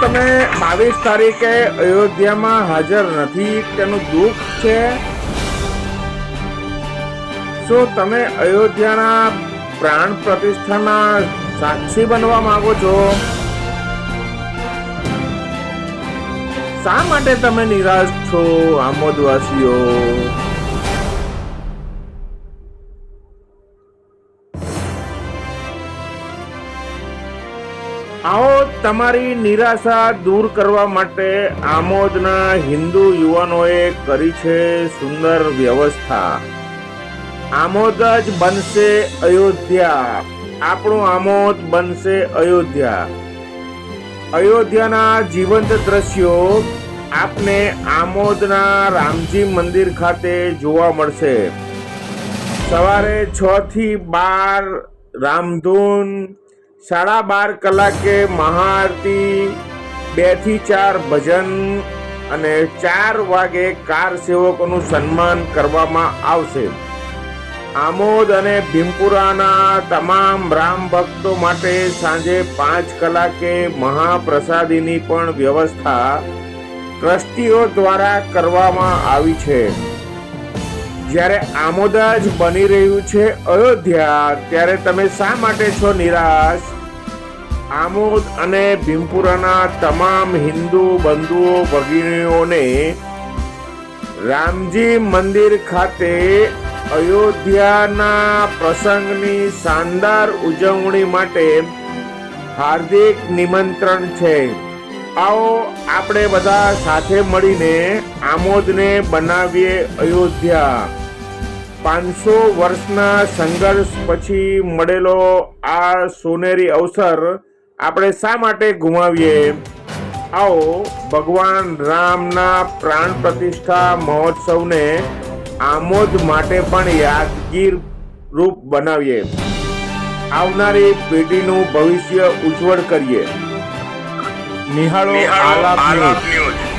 તમે બાવીસ તારીખે અયોધ્યામાં હાજર નથી, તેનું દુઃખ છે? શું તમે અયોધ્યાના પ્રાણ પ્રતિષ્ઠાના સાક્ષી બનવા માંગો છો? શા માટે તમે નિરાશ છો, આમોદવાસીઓ? આવો તમારી નિરાશા દૂર કરવા માટે આમોદના હિન્દુ યુવાનોએ કરી છે સુંદર વ્યવસ્થા. આમોદ જ બનશે અયોધ્યા. આપણું આમોદ બનશે અયોધ્યા. અયોધ્યાના જીવંત દ્રશ્યો આપને આમોદના રામજી મંદિર ખાતે જોવા મળશે. સવારે છ થી બાર રામધૂન સાડા બાર કલાકે મહાઆરતી, બેથી ચાર ભજન અને ચાર વાગે કાર સેવકોનું સન્માન કરવામાં આવશે. આમોદ અને ભીમપુરાના તમામ રામ ભક્તો માટે સાંજે પાંચ કલાકે મહાપ્રસાદીની પણ વ્યવસ્થા ટ્રસ્ટીઓ દ્વારા કરવામાં આવી છે. જ્યારે આમોદા જ બની રહ્યું છે અયોધ્યા, ત્યારે તમે શા માટે છો નિરાશ? આમોદ અને ભીમપુરાના તમામ હિન્દુ બંધુઓ, ભગીનીઓને રામજી મંદિર ખાતે અયોધ્યાના પ્રસંગની શાનદાર ઉજવણી માટે હાર્દિક નિમંત્રણ છે. આવો આપણે બધા સાથે મળીને આમોદને બનાવીએ અયોધ્યા. પાંચસો વર્ષના સંઘર્ષ પછી મળેલો આ સોનેરી અવસર આપણે શા માટે ગુમાવીએ? આવો ભગવાન રામના પ્રાણ પ્રતિષ્ઠા મહોત્સવને આમોદ માટે પણ યાદગીર રૂપ બનાવીએ. આવનારી પેઢીનું ભવિષ્ય ઉજ્જવળ કરીએ. নিহারো আলাপ নিউজ